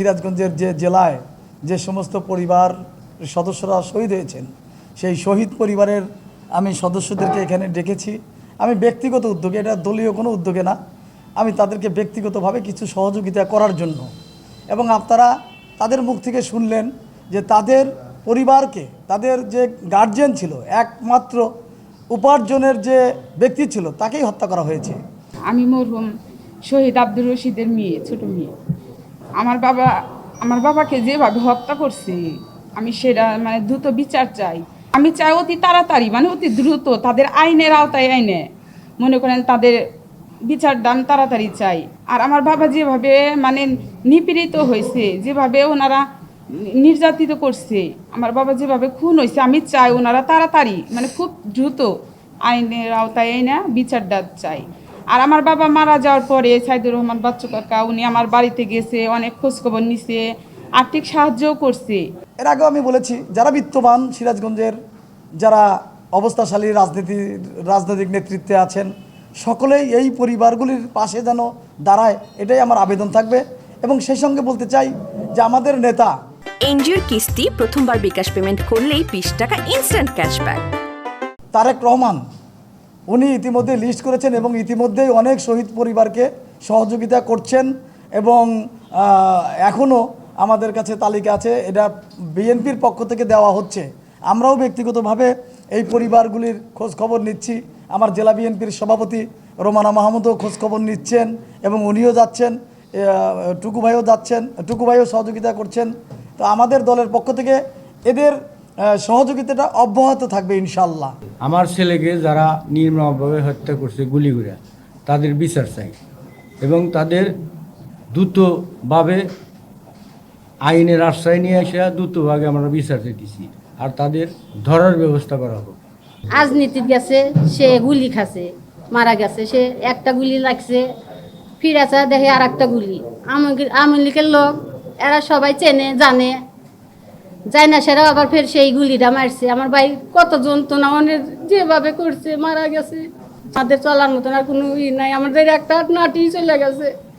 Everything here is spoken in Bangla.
সিরাজগঞ্জের যে জেলায় যে সমস্ত পরিবার সদস্যরা শহীদ হয়েছেন, সেই শহীদ পরিবারের আমি সদস্যদেরকে এখানে ডেকেছি। আমি ব্যক্তিগত উদ্যোগে, এটা দলীয় কোনো উদ্যোগে না, আমি তাদেরকে ব্যক্তিগতভাবে কিছু সহযোগিতা করার জন্য। এবং আপনারা তাদের মুখ থেকে শুনলেন যে তাদের পরিবারকে, তাদের যে গার্জেন ছিল, একমাত্র উপার্জনের যে ব্যক্তি ছিল, তাকেই হত্যা করা হয়েছে। আমি মরহুম শহীদ আব্দুর রশিদের মেয়ে, ছোট মেয়ে। আমার বাবা, আমার বাবাকে যেভাবে হত্যা করছে, আমি সেটা মানে দ্রুত বিচার চাই। আমি চাই অতি তাড়াতাড়ি মানে অতি দ্রুত, তাদের আইনের আওতায় আইনে। মনে করেন তাদের বিচার দান তাড়াতাড়ি চাই। আর আমার বাবা যেভাবে মানে নিপীড়িত হয়েছে, যেভাবে ওনারা নির্যাতিত করছে, আমার বাবা যেভাবে খুন হয়েছে, আমি চাই ওনারা তাড়াতাড়ি মানে খুব দ্রুত আইনের আওতায় আইনা বিচারটা চাই। আর আমার বাবা মারা যাওয়ার পরে সাইদুর রহমান বাচ্চু কাকা উনি আমার বাড়িতে গেছে অনেক খোঁজখবর নিছে আর্থিক সাহায্যও করছে। এর আগেও আমি বলেছি যারা বিত্তবান সিরাজগঞ্জের যারা অবস্থাশালী রাজনীতি রাজনৈতিক নেতৃত্বে আছেন সকলেই এই পরিবারগুলির পাশে যেন দাঁড়ায় এটাই আমার আবেদন থাকবে। এবং সেই সঙ্গে বলতে চাই যে আমাদের নেতা এনজিওর কিস্তি প্রথমবার বিকাশ পেমেন্ট করলেই বিশ টাকা ইনস্ট্যান্ট ক্যাশব্যাক তারেক রহমান উনি ইতিমধ্যে লিস্ট করেছেন এবং ইতিমধ্যেই অনেক শহীদ পরিবারকে সহযোগিতা করছেন এবং এখনও আমাদের কাছে তালিকা আছে, এটা বিএনপির পক্ষ থেকে দেওয়া হচ্ছে। আমরাও ব্যক্তিগতভাবে এই পরিবারগুলির খোঁজ খবর নিচ্ছি। আমার জেলা বিএনপির সভাপতি রোমানা মাহমুদও খোঁজ খবর নিচ্ছেন এবং উনিও যাচ্ছেন টুকু ভাইও যাচ্ছেন টুকু ভাইও সহযোগিতা করছেন। তো আমাদের দলের পক্ষ থেকে এদের সহযোগিতাটা অব্যাহত থাকবে ইনশাল্লাহ আমার ছেলেকে যারা নির্মমভাবে হত্যা করছে গুলি করে তাদের বিচার চাই এবং তাদের দ্রুতভাবে আইনের আশ্রয় নিয়ে এসে দ্রুতভাবে আমরা বিচার দিছি আর তাদের ধরার ব্যবস্থা করা হোক। রাজনীতির গেছে সে গুলি খাছে মারা গেছে সে একটা গুলি লাগছে ফিরেছে দেখে আর একটা গুলি আওয়ামী লীগের লোক এরা সবাই চেনে জানে যায় না সেরা আবার ফের সেই গুলিটা মারছে। আমার ভাই কত যন্ত্রণা, অনেক যেভাবে করছে, মারা গেছে। তাদের চলার মতন আর কোনো ই নাই। আমাদের একটা নাটি চলে গেছে।